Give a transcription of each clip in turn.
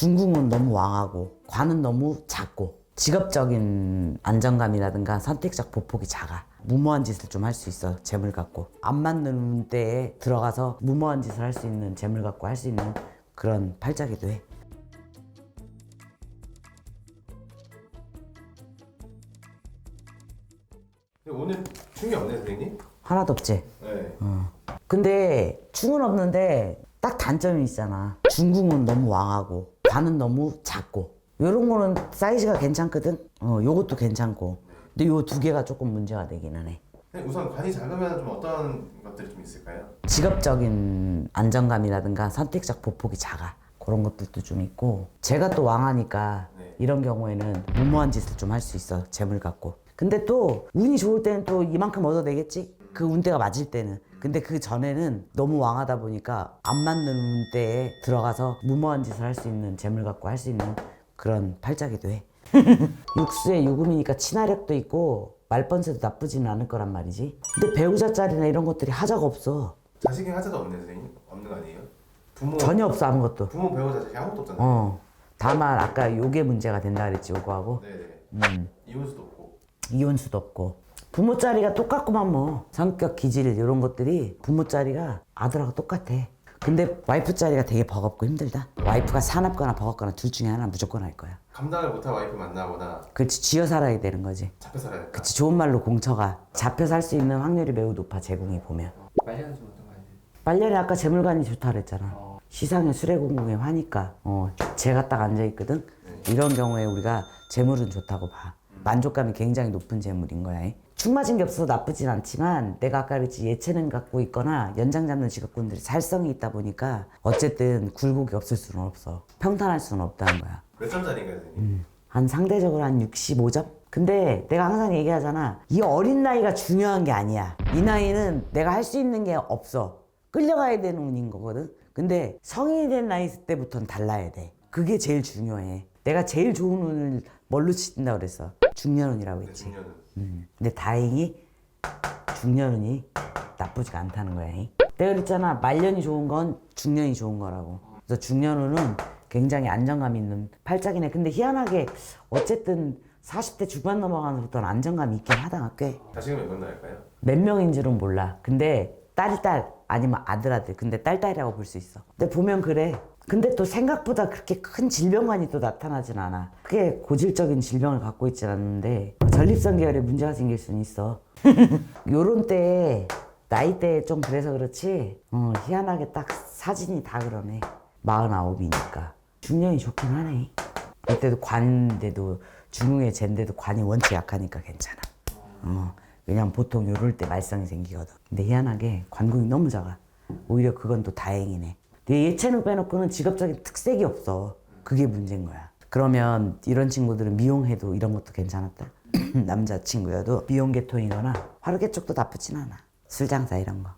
중궁은 너무 왕하고 관은 너무 작고 직업적인 안정감이라든가 선택적 보폭이 작아. 무모한 짓을 좀 할 수 있어 재물 갖고 안 맞는 때에 들어가서 무모한 짓을 할 수 있는 재물 갖고 할 수 있는 그런 팔자기도 해. 오늘 충이 없네 선생님? 하나도 없지. 네. 근데 충은 없는데 딱 단점이 있잖아. 중궁은 너무 왕하고 관은 너무 작고 요런 거는 사이즈가 괜찮거든. 어, 요것도 괜찮고. 근데 요 두 개가 조금 문제가 되기는 해. 우선 관이 작으면 좀 어떤 것들이 좀 있을까요? 직업적인 안정감이라든가 선택적 보폭이 작아. 그런 것들도 좀 있고 제가 또 왕하니까 네. 이런 경우에는 무모한 짓을 좀 할 수 있어 재물 갖고 근데 또 운이 좋을 때는 또 이만큼 얻어내겠지 그 운대가 맞을 때는 근데 그 전에는 너무 왕하다 보니까 안 맞는 운대에 들어가서 무모한 짓을 할 수 있는 재물 갖고 할 수 있는 그런 팔자기도 해 육수에 유금이니까 친화력도 있고 말번세도 나쁘지는 않을 거란 말이지 근데 배우자 짤이나 이런 것들이 하자가 없어 자식이 하자도 없네 선생님? 없는 거 아니에요? 부모 전혀 없어 아무것도 부모 배우자 자식이 아무것도 없잖아요. 어 다만 아까 요게 문제가 된다 그랬지 요거하고 네네. 음 이혼수도 없고. 이혼수도 없고 부모 자리가 똑같구만 뭐. 성격 기질 이런 것들이 부모 자리가 아들하고 똑같아. 근데 와이프 자리가 되게 버겁고 힘들다. 와이프가 사납거나 버겁거나 둘 중에 하나 무조건 할 거야. 감당을 못할 와이프 만나거나 그렇지 쥐어 살아야 되는 거지. 잡혀 살아야 될까? 그치 좋은 말로 공처가 잡혀 살 수 있는 확률이 매우 높아 제공이 보면. 말려는 좀 어떤 거 아니에요? 빨년이 아까 재물관이 좋다 그랬잖아. 어. 시상에 수레공궁에 화니까 어 제가 딱 앉아 있거든? 이런 경우에 우리가 재물은 좋다고 봐. 만족감이 굉장히 높은 재물인 거야 이. 축 맞은 게 없어서 나쁘진 않지만 내가 아까 그랬지 예체능 갖고 있거나 연장 잡는 직업군들이 살성이 있다 보니까 어쨌든 굴곡이 없을 수는 없어 평탄할 수는 없다는 거야 몇 점 짜리인가요 선생님? 음. 한 상대적으로 한 65점? 근데 내가 항상 얘기하잖아. 이 어린 나이가 중요한 게 아니야. 이 나이는 내가 할 수 있는 게 없어. 끌려가야 되는 운인 거거든. 근데 성인이 된 나이 때부터는 달라야 돼. 그게 제일 중요해. 내가 제일 좋은 운을 뭘로 친다 그랬어? 중년운이라고 네, 했지. 중년은. 음. 근데 다행히 중년운이 나쁘지가 않다는 거야. 이. 내가 그랬잖아. 말년이 좋은 건 중년이 좋은 거라고. 그래서 중년운은 굉장히 안정감 있는 팔짝이네. 근데 희한하게 어쨌든 40대 중반 넘어가면서부터는 안정감이 있긴 하다. 꽤. 자식은 몇명 나을까요? 몇 명인지는 몰라. 근데 딸이 딸 아니면 아들 아들. 근데 딸 딸이라고 볼 수 있어. 근데 보면 그래. 근데 또 생각보다 그렇게 큰 질병만이 또 나타나진 않아. 크게 고질적인 질병을 갖고 있진 않는데 전립선 계열에 문제가 생길 수는 있어. 요런 때좀 그래서 그렇지. 어, 희한하게 딱 사진이 다 그러네. 49이니까. 중년이 좋긴 하네. 그때도 관인데도 중흥의 젠데도 관이 원체 약하니까 괜찮아. 어, 왜냐면 보통 요럴 때 말썽이 생기거든. 근데 희한하게 관궁이 너무 작아. 오히려 그건 또 다행이네. 내 예체능 빼놓고는 직업적인 특색이 없어. 그게 문제인 거야. 그러면 이런 친구들은 미용해도 이런 것도 괜찮았다. 남자친구여도 미용 계통이거나 화르계 쪽도 나쁘진 않아. 술 장사 이런 거.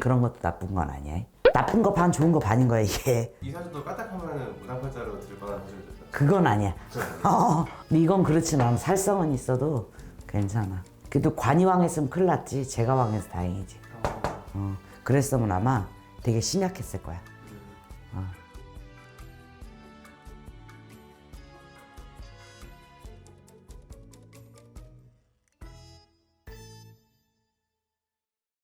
그런 것도 나쁜 건 아니야. 나쁜 거 반, 좋은 거 반인 거야 이게. 이 사주도 까딱하면 무당팔자로 들 뻔한 사주죠. 그건 아니야. 어, 이건 않아. 살성은 있어도 괜찮아. 그래도 관이 왕했으면 큰일 났지. 제가 왕해서 다행이지. 어, 그랬으면 아마 되게 심약했을 거야. 어.